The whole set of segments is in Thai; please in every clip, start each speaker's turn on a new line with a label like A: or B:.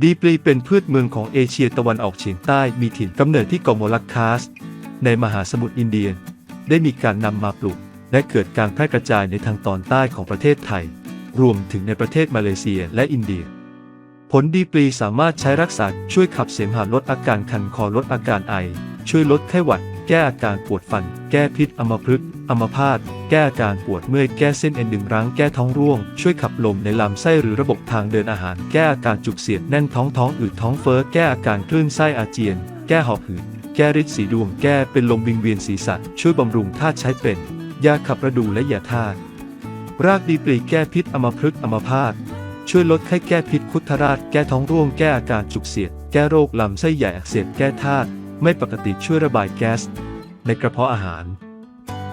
A: ดีปลีเป็นพืชเมืองของเอเชียตะวันออกเฉียงใต้มีถิ่นกำเนิดที่เกาะโมลักคาส ในมหาสมุทรอินเดีย ได้มีการนำมาปลูก และเกิดการแพร่กระจายในทางตอนใต้ของประเทศไทย รวมถึงในประเทศมาเลเซียและอินเดีย ผลดีปลีสามารถใช้รักษาช่วยขับเสมหะลดอาการคันคอลดอาการไอ ช่วยลดไข้หวัด ก้อาการปวดฟัน แก้พิษอัมพฤกษ์อัมพาต แก้อาการปวดเมื่อย แก้เส้นเอ็นดึงรั้ง แก้ท้องร่วง ช่วยขับลมในลำไส้หรือระบบทางเดินอาหาร แก้อาการจุกเสียดแน่นท้องท้องอืดท้องเฟ้อ แก้อาการคลื่นไส้อาเจียน แก้หอบหืด แก้ริดสีดวง แก้เป็นลมวิงเวียนศีรษะ ช่วยบำรุงธาตุใช้เป็น ยาขับระดูและยาธาตุ รากดีปลีแก้พิษอัมพฤกษ์อัมพาตช่วยลดไข้แก้พิษคุทราช แก้ท้องร่วง แก้อาการจุกเสียด แก้โรคลำไส้ใหญ่อักเสบ แก้ธาตุไม่ปกติช่วยระบายแก๊ส ในกระเพาะอาหาร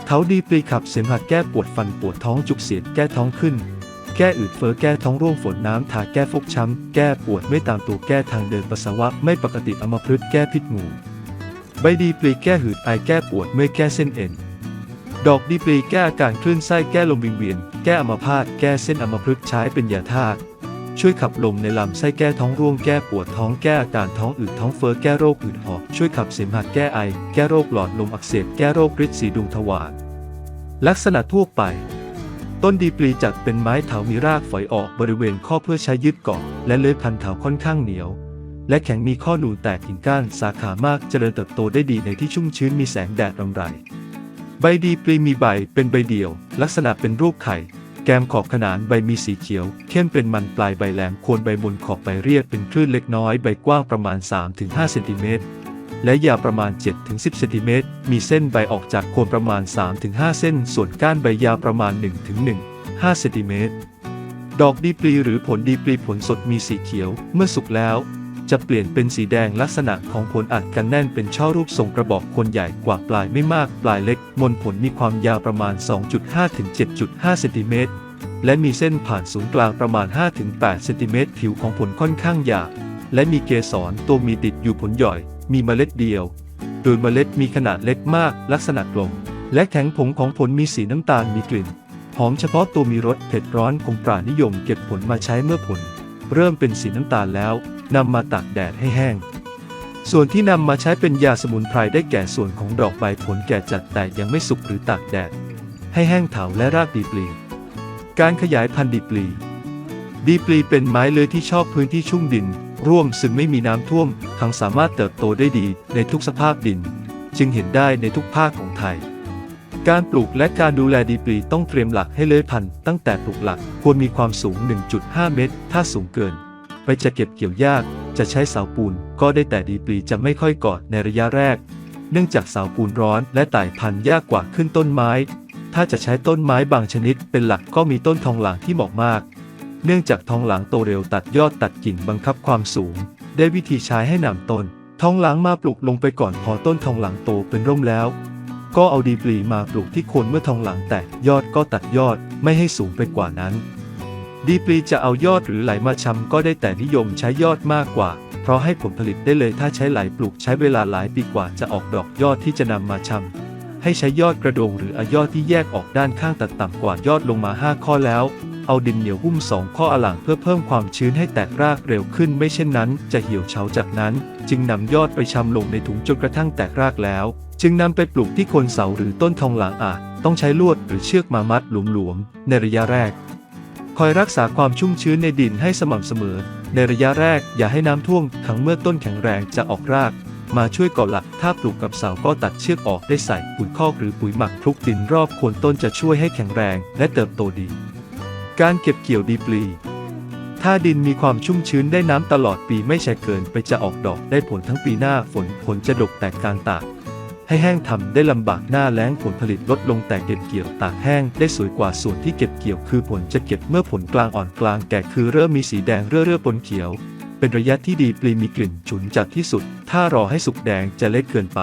A: เถาดีปลีขับเสมหะแก้ปวดฟันปวดท้องจุกเสียดแก้ท้องขึ้น แก้อืดเฟ้อแก้ท้องร่วงฝนน้ำทาแก้ฟกช้ำ แก้ปวดไม่ตามตัวแก้ทางเดินปัสสาวะไม่ปกติอัมพฤกษ์แก้พิษงูใบดีปลีแก้หืดไอแก้ปวดเมื่อยแก้เส้นเอ็น ดอกดีปลีแก้อาการคลื่นไส้แก้ลมวิงเวียน แก้อัมพาตแก้เส้นอัมพฤกษ์ใช้เป็นยาธาตุ ช่วยขับลมในลำไส้แก้ท้องร่วงแก้ปวดท้องแก้อาการท้องอืดท้องเฟ้อแก้โรคอืดหอบช่วยขับเสมหะแก้ไอ แก้โรคหลอดลมอักเสบแก้โรคฤทธิ์สีดวงทวารลักษณะทั่วไป ต้นดีปลีจัดเป็นไม้เถามีรากฝอยออกบริเวณข้อเพื่อใช้ยึดเกาะและเลื้อยพันเถาค่อนข้างเหนียว และแข็งมีข้อหนูแตกกิ่งก้านสาขามากเจริญเติบโตได้ดีในที่ชุ่มชื้นมีแสงแดดรำไร ใบดีปลีมีใบเป็นใบเดี่ยว ลักษณะเป็นรูปไข่ กมขอบขนานใบมีสีเขียว เข้มเป็นมันปลายใบแหลมโคนใบบนขอบใบเรียบเป็นคลื่นเล็กน้อยใบกว้างประมาณ 3-5เซนติเมตรและยาวประมาณ 7-10เซนติเมตร มีเส้นใบออกจากโคนประมาณ 3-5 เส้น ส่วนก้านใบยาวประมาณ 1-1.5เซนติเมตร ดอกดีปลีหรือผลดีปลีผลสดมีสีเขียว เมื่อสุกแล้ว จะเปลี่ยนเป็นสีแดงลักษณะของผลอัดกันแน่นเป็นช่อรูปทรงกระบอกคนใหญ่กว่าปลายไม่มากปลายเล็ก มนผลมีความยาวประมาณ 2.5 ถึง 7.5 เซนติเมตร และมีเส้นผ่านศูนย์กลางประมาณ 5 ถึง 8 เซนติเมตรผิวของผลค่อนข้างหยาบและมีเกสรตัวมีติดอยู่ผลหย่อย มีเมล็ดเดียว โดยเมล็ดมีขนาดเล็กมาก ลักษณะกลม และแข็งผงของผลมีสีน้ำตาลมีกลิ่น หอมเฉพาะตัวมีรสเผ็ดร้อนคงปรานิยมเก็บผลมาใช้เมื่อผล เริ่มเป็นสีน้ำตาลแล้ว นำมาตากแดดให้แห้ง ส่วนที่นำมาใช้เป็นยาสมุนไพรได้แก่ส่วนของดอกใบผลแก่จัดแต่ยังไม่สุกหรือตากแดด ให้แห้งเถาและรากดีปลี การขยายพันธุ์ดีปลีดีปลีเป็นไม้เลื้อยที่ชอบพื้นที่ชุ่มดิน ร่วมซึ่งไม่มีน้ำท่วม ทั้งสามารถเติบโตได้ดีในทุกสภาพดิน จึงเห็นได้ในทุกภาคของไทย การปลูกและการดูแลดีปลีต้องเตรียมหลักให้เลื้อยพันธุ์ตั้งแต่ปลูกหลักควรมีความสูง 1.5 เมตร ถ้าสูงเกิน ไปจะเก็บเกี่ยวยาก จะใช้เสาปูนก็ได้แต่ดีปลีจะไม่ค่อยกอดในระยะแรก เนื่องจากเสาปูนร้อนและไต่พันธุ์ยากกว่าขึ้นต้นไม้ ถ้าจะใช้ต้นไม้บางชนิดเป็นหลักก็มีต้นทองหลางที่เหมาะมาก เนื่องจากทองหลางโตเร็วตัดยอดตัดกิ่งบังคับความสูง ได้วิธีใช้ให้นำต้นทองหลางมาปลูกลงไปก่อนพอต้นทองหลางโตเป็นร่มแล้ว ก็เอาดีปลีมาปลูกที่โคนเมื่อทองหลางแตกยอดก็ตัดยอดไม่ให้สูงไปกว่านั้น ดีปลีจะเอายอดหรือไหลมาชำก็ได้แต่นิยมใช้ยอดมากกว่า เพราะให้ผลผลิตได้เลยถ้าใช้ไหลปลูกใช้เวลาหลายปีกว่าจะออกดอกยอดที่จะนำมาชำให้ใช้ยอดกระโดงหรืออายอดที่แยกออกด้านข้างตัดต่ำกว่ายอดลงมา 5 ข้อแล้ว เอาดินเหนียวหุ้มสองข้ออหลังเพื่อเพิ่มความชื้นให้แตกรากเร็วขึ้น ไม่เช่นนั้น จะเหี่ยวเฉาจากนั้น จึงนำยอดไปชำลงในถุงจนกระทั่งแตกรากแล้ว จึงนำไปปลูกที่โคนเสาหรือต้นทองหลางอาจต้องใช้ลวดหรือเชือกมามัดหลวมๆในระยะแรก คอยรักษาความชุ่มชื้นในดินให้สม่ำเสมอ ในระยะแรกอย่าให้น้ำท่วมขังเมื่อต้นแข็งแรงจะออกราก มาช่วยก่อหลัก ถ้าปลูกกับเสาก็ตัดเชือกออกได้ใส่ปุ๋ยคอกหรือปุ๋ยหมักคลุกดินรอบโคนต้นจะช่วยให้แข็งแรงและเติบโตดี การเก็บเกี่ยวดีปลีถ้าดินมีความชุ่มชื้นได้น้ำตลอดปีไม่ใช่เกินไปจะออกดอกได้ผลทั้งปีหน้าฝนผลจะดกแตกกลางตาก ให้แห้งทำได้ลำบากหน้าแล้งผลผลิตลดลงแต่เก็บเกี่ยวตากแห้งได้สวยกว่าส่วนที่เก็บเกี่ยวคือผลจะเก็บเมื่อผลกลางอ่อนกลางแก่คือเริ่มมีสีแดงเรื่อๆปนเขียว เป็นระยะที่ดีปลีมีกลิ่นฉุนจัดที่สุด ถ้ารอให้สุกแดงจะเล็กเกินไป